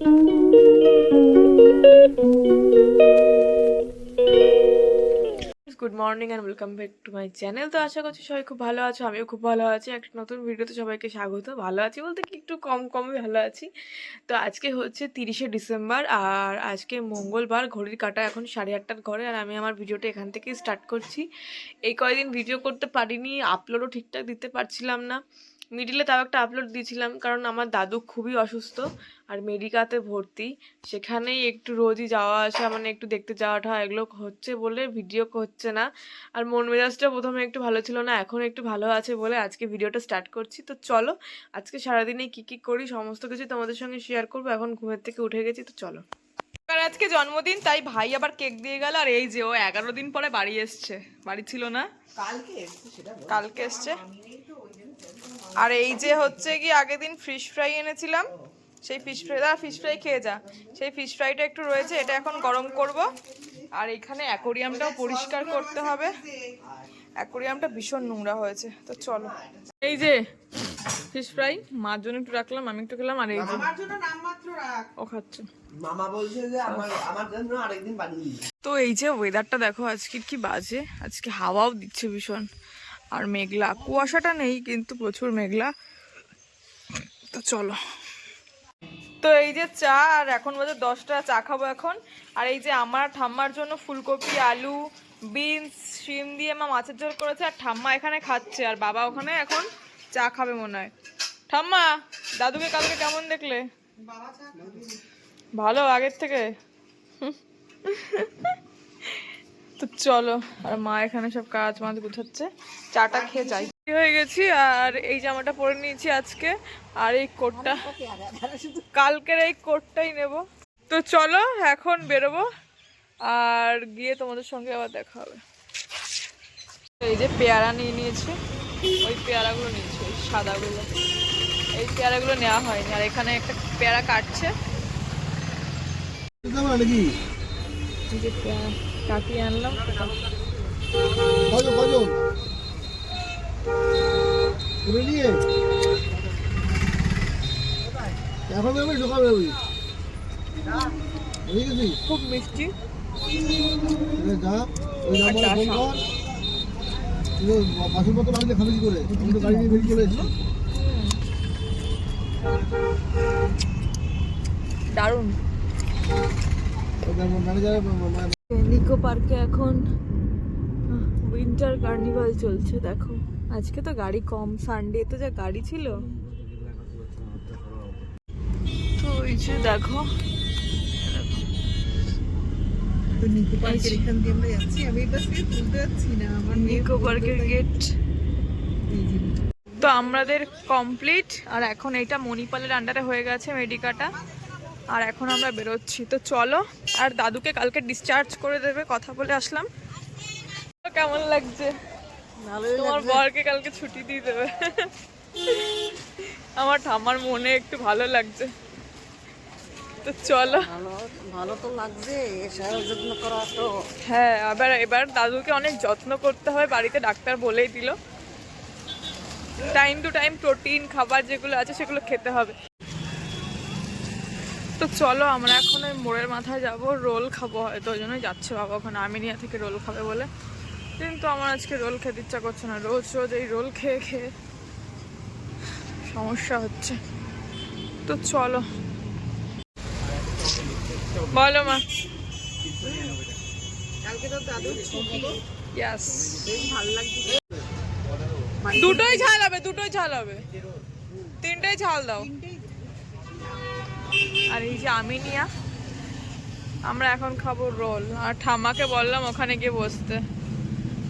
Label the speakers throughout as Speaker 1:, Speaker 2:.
Speaker 1: Good morning and welcome back to my channel তো আশা করছি সবাই খুব ভালো আছো, আমিও খুব ভালো আছি। একটা নতুন ভিডিওতে সবাইকে স্বাগত। ভালো আছি বলতে কি একটু কম কমই ভালো আছি। তো আজকে হচ্ছে তিরিশে ডিসেম্বর আর আজকে মঙ্গলবার, ঘড়ির কাটা এখন সাড়ে আটটার ঘরে আর আমি আমার ভিডিওটা এখান থেকেই স্টার্ট করছি। এই কয়দিন ভিডিও করতে পারিনি আপলোডও ঠিকঠাক দিতে পারছিলাম না। মিডিলে তাও একটা আপলোড দিয়েছিলাম কারণ আমার দাদু খুবই অসুস্থ আর মেডিকাতে ভর্তি। সেখানেই একটু রোজই যাওয়া আসা মানে একটু দেখতে যাওয়াটা এগুলো হচ্ছে বলে ভিডিও হচ্ছে না। আর মন মেজাজটা প্রথমে একটু ভালো ছিল না এখন একটু ভালো আছে বলে আজকে ভিডিওটা স্টার্ট করছি। তো চলো আজকে সারাদিনে কী কী করি সমস্ত কিছু তোমাদের সঙ্গে শেয়ার করব এখন ঘুমের থেকে উঠে গেছি তো চলো। আর আজকে জন্মদিন তাই ভাই আবার কেক দিয়ে গেল আর এই যে ও এগারো দিন পরে বাড়ি এসছে। বাড়ি ছিল না? কালকে এসছে আর এই যে হচ্ছে কি আগের দিন ফিশ ফ্রাই এনেছিলাম। সেই ফিশ ফ্রাই দা ফিশ ফ্রাই খেয়ে যা। সেই ফিশ ফ্রাইটা একটু রয়েছে এটা এখন গরম করব। আর এখানে অ্যাকোরিয়ামটাও পরিষ্কার করতে হবে। অ্যাকোরিয়ামটা ভীষণ নোংরা হয়েছে তো চলো। এই যে ফিশ ফ্রাই মার জন্য একটু রাখলাম আমি একটু খেলাম আর এই যে
Speaker 2: আমার জন্য নামমাত্র রাখ।
Speaker 1: ও খাচ্ছে।
Speaker 2: মামা বলছে যে আমার আমার জন্য আরেকদিন বানিয়ে
Speaker 1: তো এই যে ওয়েদারটা দেখো আজকে কি বাজে আজকে হাওয়াও দিচ্ছে ভীষণ। আর মেঘলা। কুয়াশাটা নেই কিন্তু প্রচুর মেঘলা। তো চলো। তো এই যে চা আর এখন বাজে দশটা চা খাব এখন। আর এই যে আমার ঠাম্মার জন্য ফুলকপি আলু বিনস শিম দিয়ে মা মাছের ঝোল করেছে আর ঠাম্মা এখানে খাচ্ছে আর বাবা ওখানে এখন চা খাবে মনে হয়। ঠাম্মা দাদুকে কালকে কেমন দেখলে? ভালো আগের থেকে। তো চলো আর মা এখানে সব কাজ মাছ গুছাচ্ছে। চাটা খেয়ে যাই। হয়ে গেছি আর এই জামাটা পরে নিয়েছি আজকে আর এই কোটটা। কালকের এই কোটটাই নেব। তো চলো এখন বেরোবো আর গিয়ে তোমাদের সঙ্গে আবার দেখা হবে। এই যে পেয়ারা নিয়ে নিয়েছি ওই পেয়ারাগুলো নিয়েছি ওই সাদাগুলো। এই পেয়ারাগুলো নেওয়া হয়নি আর এখানে একটা পেয়ারা কাটছে। যে পেয়ারা। কাটিয়ে আনলাম।
Speaker 3: এখন বেরোবি সকাল
Speaker 1: খুব মিষ্টি।
Speaker 3: নাম্বারে ফোন
Speaker 1: খাও।
Speaker 3: কর। আমি তো গাড়ি নিয়ে বেরিয়ে চলে এসেছি
Speaker 1: দারুণ। নিকো পার্কে এখন উইন্টার কার্নিভাল চলছে দেখো। আজকে তো গাড়ি কম সানডে তো যা গাড়ি ছিল। তো ওই যে দেখো
Speaker 2: নিকো পার্কের এখান দিয়ে আমরা যাচ্ছি। আমি এটা সে তুলতে যাচ্ছি না আমার
Speaker 1: নিকো পার্কের গেট তো আমাদের কমপ্লিট আর এখন এইটা মণিপালের আন্ডারে হয়ে গেছে মেডিকাটা আর এখন আমরা বেরোচ্ছি। তো চলো আর দাদুকে কালকে ডিসচার্জ করে দেবে কথা বলে আসলাম। তো কেমন লাগছে? তোমার বরকে কালকে ছুটি দিয়ে দেবে। আমার ঠাম্মার মনে একটু ভালো লাগছে। তো চলো।
Speaker 2: ভালো ভালো তো লাগছে যত্ন করা তো।
Speaker 1: হ্যাঁ আবার এবার দাদুকে অনেক যত্ন করতে হবে বাড়িতে ডাক্তার বলেই দিল। টাইম টু টাইম প্রোটিন খাবার যেগুলো আছে সেগুলো খেতে হবে। তো চলো, আমরা এখন ওই মোড়ের মাথায় যাব, রোল খাব হয়তো, ওই জন্যই যাচ্ছে বাবা ওখানে আমিনিয়া থেকে রোল খাবে বলে। কিন্তু আমার আজকে রোল খেতে ইচ্ছা করছে না, রোজ রোজ এই রোল খেয়ে খেয়ে সমস্যা হচ্ছে। তো চলো। বলো মা। দুটোই ঝাল হবে, দুটোই ঝাল হবে। তিনটেই ঝাল দাও। আর এই যে আমিনিয়া, আমরা এখন খাব রোল। আর ঠাম্মাকে বললাম ওখানে গিয়ে বসতে।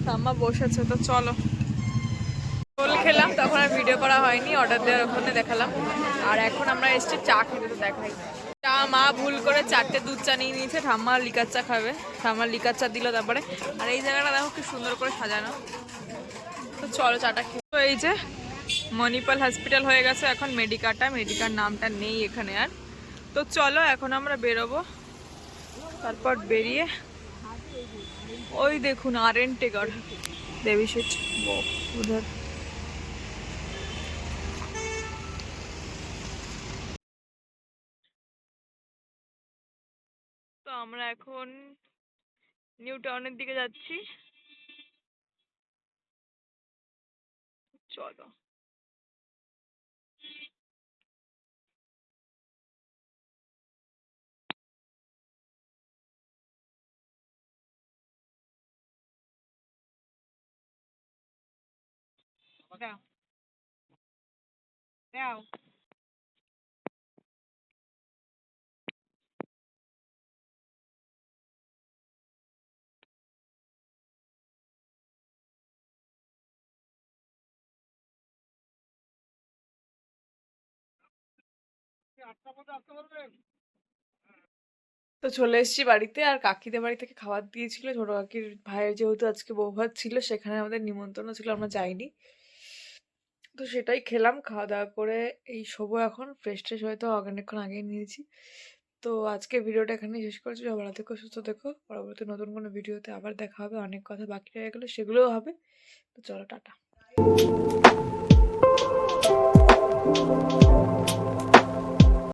Speaker 1: ঠাম্মা বসেছে, তো চলো। রোল খেলাম, তখন আর ভিডিও করা হয়নি অর্ডার দেওয়ার ওখানে দেখালাম। আর এখন আমরা এসছি চা খেতে তো দেখাই। চা মা ভুল করে চারটে দুধ চা নিয়ে নিয়েছে, ঠাম্মা লিকার চা খাবে। ঠাম্মা লিকার চা দিল তারপরে। আর এই জায়গাটা দেখো কি সুন্দর করে সাজানো। তো চলো চাটা খেয়ে এই যে মণিপাল হসপিটাল হয়ে গেছে, এখন মেডিকাটা মেডিকার নামটা নেই এখানে আর। তো চলো, এখন আমরা বেরোবো। তারপর বেরিয়ে ওই দেখুন আর এন টেগর, দেবী সেট উধার
Speaker 4: তো আমরা এখন নিউ টাউনের দিকে যাচ্ছি। চলো। দাও দাও তো চলে এসেছি বাড়িতে আর কাকিদের বাড়ি থেকে খাবার দিয়েছিল। ছোট কাকির ভাইয়ের যেহেতু আজকে বউ ভাত ছিল সেখানে আমাদের নিমন্ত্রণ ছিল আমরা যাইনি। তো সেটাই খেলাম খাওয়া দাওয়া করে এই শোবো এখন ফ্রেশ ট্রেশ হয়তো অনেকক্ষণ আগেই নিয়েছি। তো আজকে ভিডিওটা এখানে শেষ করছি ভালো থেকো, সুস্থ থেকো। পরবর্তী নতুন কোনো ভিডিওতে আবার দেখা হবে, অনেক কথা বাকি রয়ে গেলো, সেগুলোও হবে। তো চলো, টাটা।